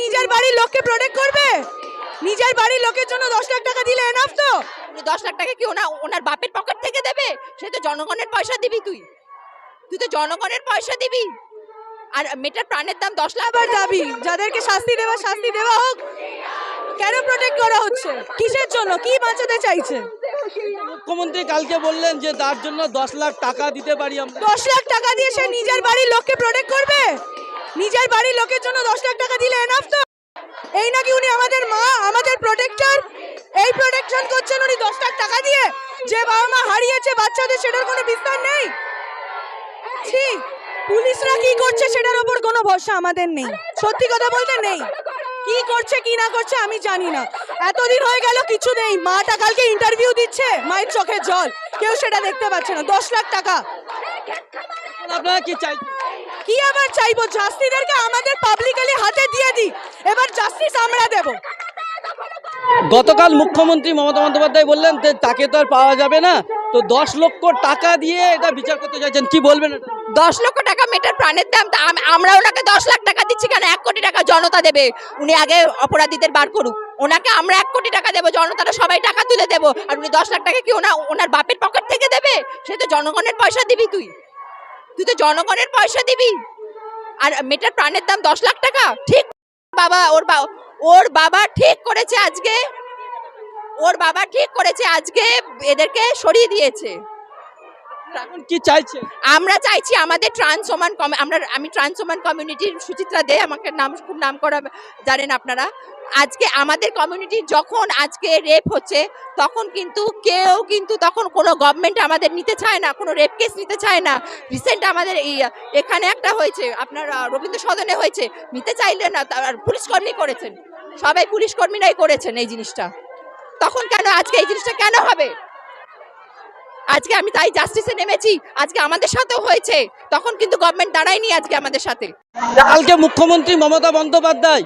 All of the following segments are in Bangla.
নিজের বাড়ির লোককে প্রোটেক্ট করবে? নিজের বাড়ির লোকের জন্য দশ লাখ টাকা দিলে এনাফ তো? উনি দশ লাখ টাকা কি ওনা ওনার বাপের পকেট থেকে দেবে? সে তো জনগণের পয়সা দিবি তুই। তুই তো জনগণের পয়সা দিবি। আর মেয়েটার প্রাণের দাম দশ লাখ আবার দাবি যাদেরকে শাস্তি দেওয়া শাস্তি দেওয়া হোক কেন প্রোটেক্ট করা হচ্ছে? কিসের জন্য? কি বাঁচাতে চাইছে? মুখ্যমন্ত্রী কালকে বললেন যে তার জন্য দশ লাখ টাকা দিতে পারি আমরা। দশ লাখ টাকা দিয়ে সে নিজের বাড়ির লোককে প্রোটেক্ট করবে? নিজের বাড়ির লোকের জন্য দশ লাখ টাকা দিলে এনাফ তো? এই নাকি উনি আমাদের মা, আমাদের প্রোটেক্টর এই প্রোটেকশন করছেন উনি দশ লাখ টাকা দিয়ে? যে বাবা মা হারিয়েছে বাচ্চাদের সেটার কোনো বিস্তার নেই? পুলিশরা কি করছে সেটার ওপর কোনো ভরসা আমাদের নেই। সত্যি কথা বলতে নেই। কি করছে, কি না করছে আমি জানি না। এতদিন হয়ে গেল, কিছু নেই। মাটা কালকে ইন্টারভিউ দিচ্ছে, মায়ের চোখে জল। কেউ সেটা দেখতে পাচ্ছে না। দশ লাখ টাকা। আপনারা কি চাইছেন কি আবার চাইব? জাস্তিদেরকে আমাদের পাবলিকালি হাতে দিয়ে দিই এবার জাস্টিস আমরা দেব। গতকাল মুখ্যমন্ত্রী মমতা বন্দ্যোপাধ্যায় বললেন যে তাকে তো আর পাওয়া যাবে না। তো দশ লক্ষ টাকা দিয়ে এটা বিচার করতে চাইছেন। কি বলবেন দশ লক্ষ টাকা মেটার প্রাণের দাম তা আমরা ওনাকে দশ লাখ টাকা দিচ্ছি কেন? এক কোটি টাকা জনতা দেবে। উনি আগে অপরাধীদের বার করুক। ওনাকে আমরা এক কোটি টাকা দেবো জনতারা সবাই টাকা তুলে দেবো। আর উনি দশ লাখ টাকা কি ওনা ওনার বাপের পকেট থেকে দেবে? সে তো জনগণের পয়সা দিবি তুই। তুই তো জনগণের পয়সা দিবি। আর মেয়েটার প্রাণের দাম দশ লাখ টাকা। ঠিক বাবা ওর বা ওর বাবা ঠিক করেছে আজকে। ওর বাবা ঠিক করেছে আজকে এদেরকে সরিয়ে দিয়েছে। এখন কি চাইছেন আমরা চাইছি আমাদের ট্রান্সওমান আমরা আমি ট্রান্সওমান কমিউনিটির সুচিত্রা দে আমাকে নাম খুব নাম করা জানেন আপনারা? আজকে আমাদের কমিউনিটি যখন আজকে রেপ হচ্ছে, তখন কিন্তু কেউ কিন্তু তখন কোনো গভর্নমেন্ট আমাদের নিতে চায় না, কোনো রেপ কেস নিতে চায় না। রিসেন্ট আমাদের এই, এখানে একটা হয়েছে, আপনার রবীন্দ্র সদনে হয়েছে। নিতে চাইলে না, তার পুলিশ কর্মী করেছেন। সবাই পুলিশ কর্মীরাই করেছেন এই জিনিসটা। তখন কেন আজকে এই জিনিসটা কেন হবে? আজকে আমি তাই জাস্টিসে নেমেছি, আজকে আমাদের সাথেও হয়েছে। তখন কিন্তু গভর্নমেন্ট দাঁড়ায়নি আজকে আমাদের সাথে। কালকে মুখ্যমন্ত্রী মমতা বন্দ্যোপাধ্যায়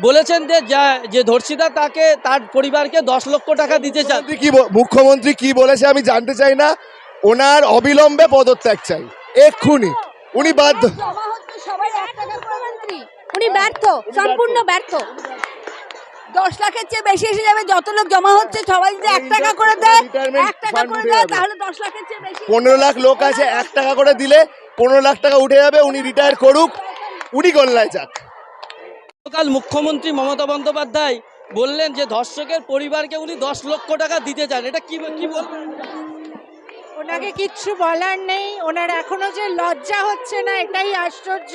বলেছেন যে যা- যে ধর্ষিতা তাকে তার পরিবারকে দশ লক্ষ টাকা দিতে চান। কি মুখ্যমন্ত্রী কি বলেছে আমি জানতে চাই না। ওনার অবিলম্বে পদত্যাগ চাই। এক্ষুনি। উনি বাধ্য উনি ব্যর্থ সম্পূর্ণ ব্যর্থ। দশ লাখের চেয়ে বেশি এসে যাবে যত লোক জমা হচ্ছে সবাই যদি এক টাকা করে দেয় এক টাকা করে দেয় তাহলে দশ লাখের চেয়ে বেশি পনেরো লাখ লোক আছে এক টাকা করে দিলে পনেরো লাখ টাকা উঠে যাবে উনি রিটায়ার করুক। উনি গোল্লায় যাক। গতকাল মুখ্যমন্ত্রী মমতা বন্দ্যোপাধ্যায় বললেন যে ধর্ষকের পরিবারকে উনি দশ লক্ষ টাকা দিতে চান। এটা কি কি বলবেন? ওনাকে কিচ্ছু বলার নেই। ওনার এখনও যে লজ্জা হচ্ছে না, এটাই আশ্চর্য।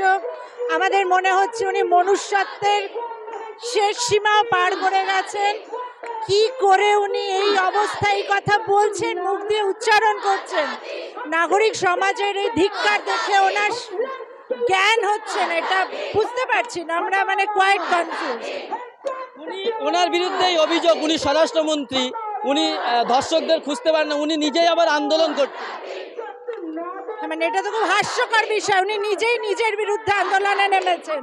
আমাদের মনে হচ্ছে উনি মনুষ্যত্বের শেষ সীমাও পার করে গেছেন। কি করে উনি এই অবস্থায় কথা বলছেন, মুখ দিয়ে উচ্চারণ করছেন? নাগরিক সমাজের এই ধিক্কার দেখে ওনার জ্ঞান হচ্ছে না এটা বুঝতে পারছি না আমরা মানে কোয়াইট কনফিউজ উনি ওনার বিরুদ্ধেই অভিযোগ উনি স্বরাষ্ট্রমন্ত্রী উনি ধর্ষকদের খুঁজতে পারেন না উনি নিজেই আবার আন্দোলন করছেন মানে এটা তো খুব হাস্যকর বিষয় উনি নিজেই নিজের বিরুদ্ধে আন্দোলনে নেমেছেন।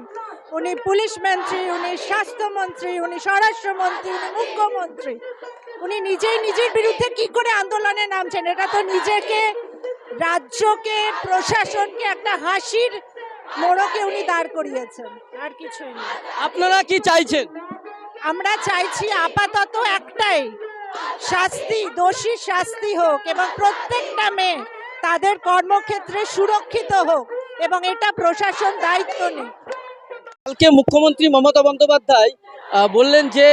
উনি পুলিশ মন্ত্রী উনি স্বাস্থ্যমন্ত্রী উনি স্বরাষ্ট্রমন্ত্রী উনি মুখ্যমন্ত্রী। উনি নিজেই নিজের বিরুদ্ধে কি করে আন্দোলনে নামছেন এটা তো নিজেকে রাজ্যকে প্রশাসনকে একটা হাসির মোড়কে উনি দাঁড় করিয়েছেন। আর কিছুই না। আপনারা কি চাইছেন? আমরা চাইছি আপাতত একটাই শাস্তি দোষী শাস্তি হোক এবং প্রত্যেকটা মেয়ে তাদের কর্মক্ষেত্রে সুরক্ষিত হোক এবং এটা প্রশাসন দায়িত্ব নেই। কালকে মুখ্যমন্ত্রী মমতা বন্দ্যোপাধ্যায় আহ, বললেন যে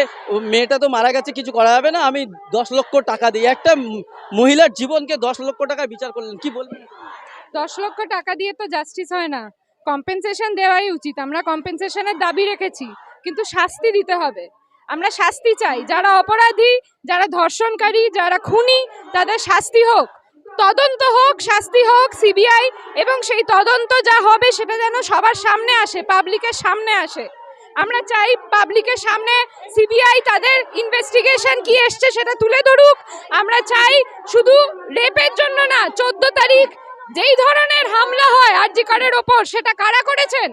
মেয়েটা তো মারা গেছে কিছু করা যাবে না আমি দশ লক্ষ টাকা দিই একটা মহিলার জীবনকে দশ লক্ষ টাকা বিচার করলেন কি বলবেন? দশ লক্ষ টাকা দিয়ে তো জাস্টিস হয় না। কম্পেনসেশন দেওয়াই উচিত। আমরা কম্পেনসেশনের দাবি রেখেছি, কিন্তু শাস্তি দিতে হবে। আমরা শাস্তি চাই। যারা অপরাধী, যারা ধর্ষণকারী, যারা খুনি, তাদের শাস্তি হোক। তদন্ত হোক, শাস্তি হোক সিবিআই এবং সেই তদন্ত যা হবে সেটা যেন সবার সামনে আসে পাবলিকের সামনে আসে। আমরা চাই পাবলিকের সামনে সিবিআই তাদের ইনভেস্টিগেশন কি এসছে সেটা তুলে ধরুক। আমরা চাই শুধু রেপের জন্য না, চোদ্দ তারিখ যেই ধরনের হামলা হয় আরজিকারের ওপর, সেটা কারা করেছেন?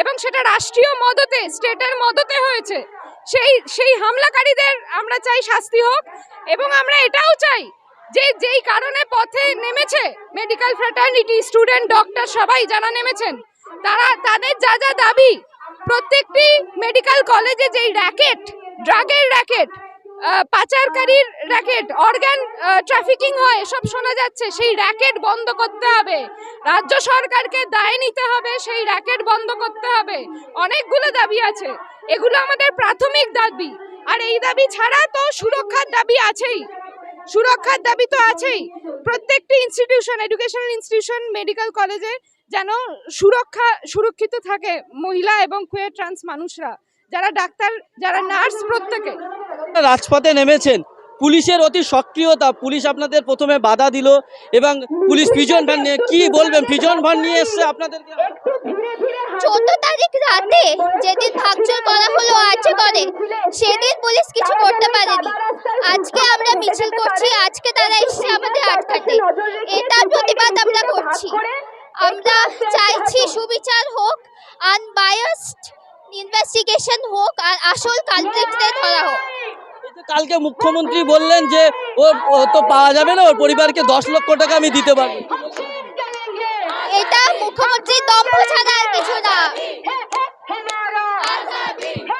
এবং সেটা রাষ্ট্রীয় মদতে, স্টেটের মদতে হয়েছে। সেই সেই হামলাকারীদের আমরা চাই শাস্তি হোক, এবং আমরা এটাও চাই যে যেই কারণে পথে নেমেছে মেডিকেল ফ্র্যাটার্নিটি স্টুডেন্ট ডক্টর সবাই যারা নেমেছেন, তারা, তাদের যা যা দাবি, প্রত্যেকটি মেডিকেল কলেজে যেই র্যাকেট ড্রাগের র্যাকেট পাচারকারীর র্যাকেট অর্গান ট্রাফিকিং হয়, এসব শোনা যাচ্ছে। সেই র্যাকেট বন্ধ করতে হবে। রাজ্য সরকারকে দায় নিতে হবে, সেই র্যাকেট বন্ধ করতে হবে। অনেকগুলো দাবি আছে। এগুলো আমাদের প্রাথমিক দাবি। আর এই দাবি ছাড়া তো সুরক্ষার দাবি আছেই। সুরক্ষার দাবি তো আছেই। প্রত্যেকটি ইনস্টিটিউশন এডুকেশনাল ইনস্টিটিউশন মেডিকেল কলেজে যেন সুরক্ষা, সুরক্ষিত থাকে মহিলা এবং কুয়ের ট্রান্স মানুষরা। যারা ডাক্তার, যারা নার্স প্রত্যেকে। রাজপথে নেমেছেন। পুলিশের অতি সক্রিয়তা, পুলিশ আপনাদের প্রথমে বাধা দিল এবং পুলিশ পিজন ভ্যান নিয়ে কি বলবেন? পিজন ভ্যান নিয়ে এসছে আপনাদেরকে। চোদ্দ তারিখ রাতে যেদিন ভাঙচুর করা হলো আর্জি করে, সেদিন পুলিশ কিছু করতে পারেনি। আজকে আমরা মিছিল করছি, আজকে তারা এসছে আমাদের আটকাতে। এটার প্রতিবাদ আমরা করছি। আমরা চাইছি সুবিচার হোক আনবায়াসড ইনভেস্টিগেশন হোক, আর আসল কালপ্রিটদের ধরা হোক। কালকে মুখ্যমন্ত্রী বললেন যে ও তো পাওয়া যাবে না, ওর পরিবারকে দশ লক্ষ টাকা আমি দিতে পারব। এটা মুখ্যমন্ত্রী দম্ভ ছাড়া আর কিছু না।